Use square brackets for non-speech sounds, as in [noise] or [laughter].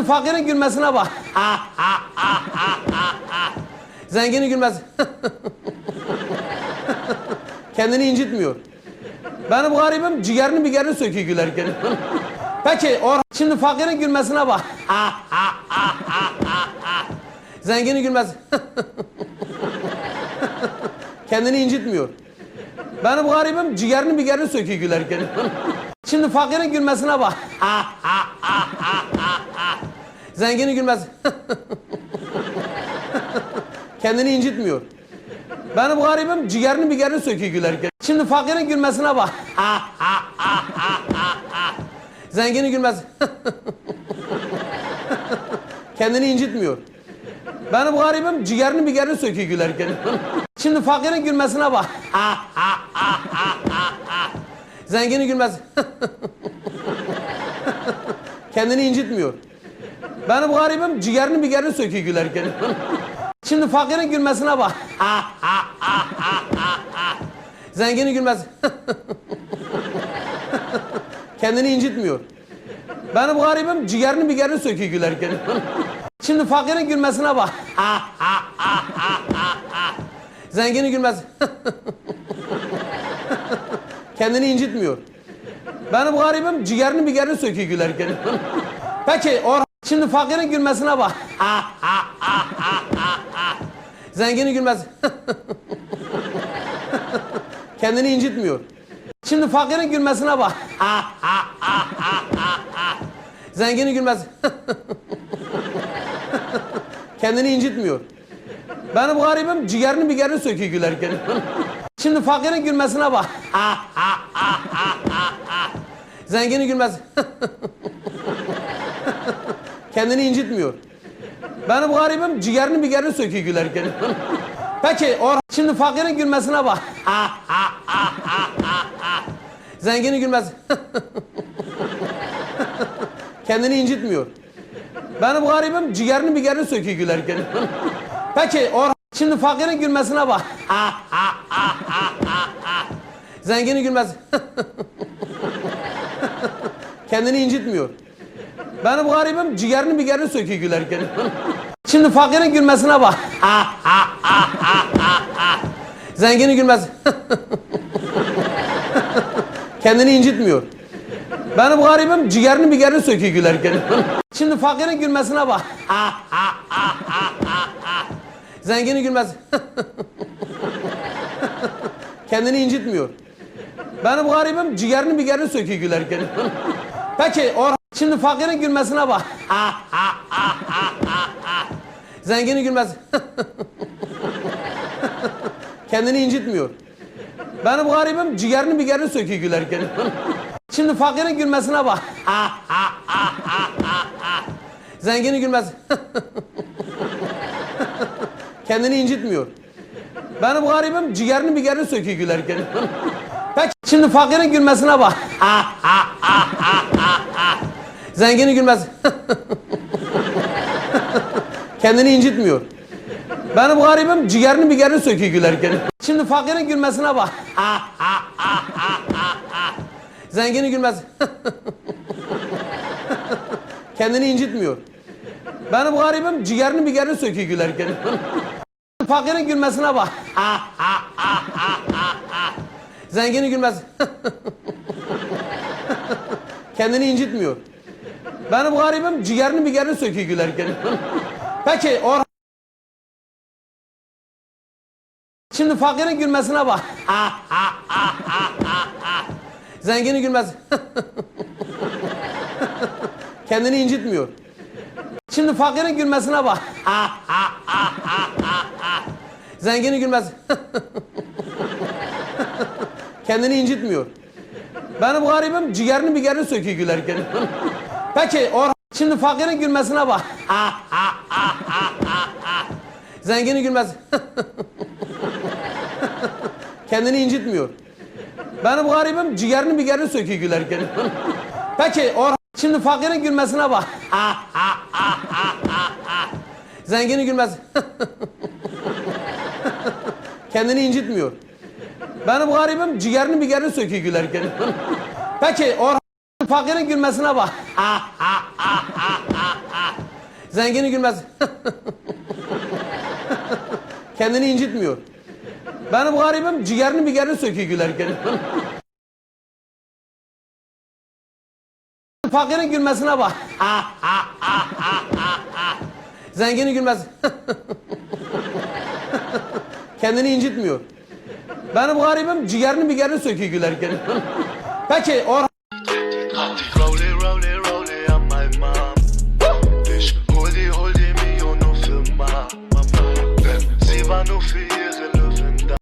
Şimdi fakirin gülmesine bak. Zenginin gülmesi. Kendini incitmiyor. Benim garibim ciğerini bir gerini söküyor gülerken. Peki or şimdi fakirin gülmesine bak. Zenginin gülmesi. Kendini incitmiyor. Benim garibim ciğerini bir gerini söküyor gülerken. Şimdi fakirin gülmesine bak. Zenginin gülmesi. Kendini incitmiyor. Benim garibim ciğerini bir gerini söküyor gülerken. Şimdi fakirin gülmesine bak. Zenginin gülmesi. Kendini incitmiyor. Benim garibim ciğerini bir gerini söküyor gülerken. Şimdi fakirin gülmesine bak. Zenginin gülmesi. Kendini incitmiyor. Benim garibim ciğerini bir gerini söküyor gülerken. Şimdi fakirin gülmesine bak. Zenginin gülmesi. Kendini incitmiyor. Benim garibim ciğerini bir gerini söküyor gülerken. Şimdi fakirin gülmesine bak. Zenginin gülmesi. Kendini incitmiyor. Benim garibim ciğerini bir gerini söküyor gülerken. Peki or şimdi fakirin gülmesine bak. Zenginin gülmesi. Kendini incitmiyor. Şimdi fakirin gülmesine bak. Zenginin gülmesi. Kendini incitmiyor. Benim garibim ciğerini bir gerini söküyor gülerken. Şimdi fakirin gülmesine bak. Zenginin gülmesi. Kendini incitmiyor. Benim garibim ciğerini bir gerini söküyor gülerken. [laughs] Peki or şimdi fakirin gülmesine bak. [laughs] Zenginin gülmesi. [laughs] Kendini incitmiyor. Benim garibim ciğerini bir gerini söküyor gülerken. Peki or şimdi fakirin gülmesine bak. Zenginin gülmesi. Kendini incitmiyor. Benim garibim ciğerini bir gerini söküyor gülerken. Şimdi fakirin gülmesine bak. Zenginin gülmesi. Kendini incitmiyor. Benim garibim ciğerini bir gerini söküyor gülerken. Şimdi fakirin gülmesine bak. Zenginin gülmesi. Kendini incitmiyor. Benim garibim ciğerini bir gerini söküyor gülerken. Peki or şimdi fakirin gülmesine bak. Zenginin gülmesi. Kendini incitmiyor. Benim garibim ciğerini bir gerini söküyor gülerken. Şimdi fakirin gülmesine bak. Zenginin gülmesi. Kendini incitmiyor. Benim garibim ciğerini bir gerini söküyor gülerken. Peki şimdi fakirin gülmesine bak. Zenginin gülmesi. Kendini incitmiyor. Benim garibim ciğerini bir gerini söküyor gülerken. Şimdi fakirin gülmesine bak. Zenginin gülmesi. Kendini incitmiyor. Benim garibim ciğerini bir gerini söküyor gülerken. Fakirin gülmesine bak. Zenginin gülmesi. Kendini incitmiyor. Benim garibim ciğerini bir gerini söküyor gülerken. Peki or Şimdi fakirin gülmesine bak. [laughs] Zenginin gülmesi. [laughs] Kendini incitmiyor. Şimdi fakirin gülmesine bak. [laughs] Zenginin gülmesi. Kendini incitmiyor. Benim garibim ciğerini bir gerini söküyor gülerken. Peki or şimdi fakirin gülmesine bak. Zenginin gülmesi. Kendini incitmiyor. Benim garibim ciğerini bir gerini söküyor gülerken. Peki or şimdi fakirin gülmesine bak. Zenginin gülmesi. Kendini incitmiyor. Benim garibim ciğerini bir gerini söküyor gülerken. Peki or fakirin gülmesine bak. Zengini gülmez. Kendini incitmiyor. Benim garibim ciğerini bigerini söküyor gülerken. Fakirin gülmesine bak. Zengini gülmez. Kendini incitmiyor. Benim garibim ciğerini bigerini söküyor gülerken. Peki Orhan Flow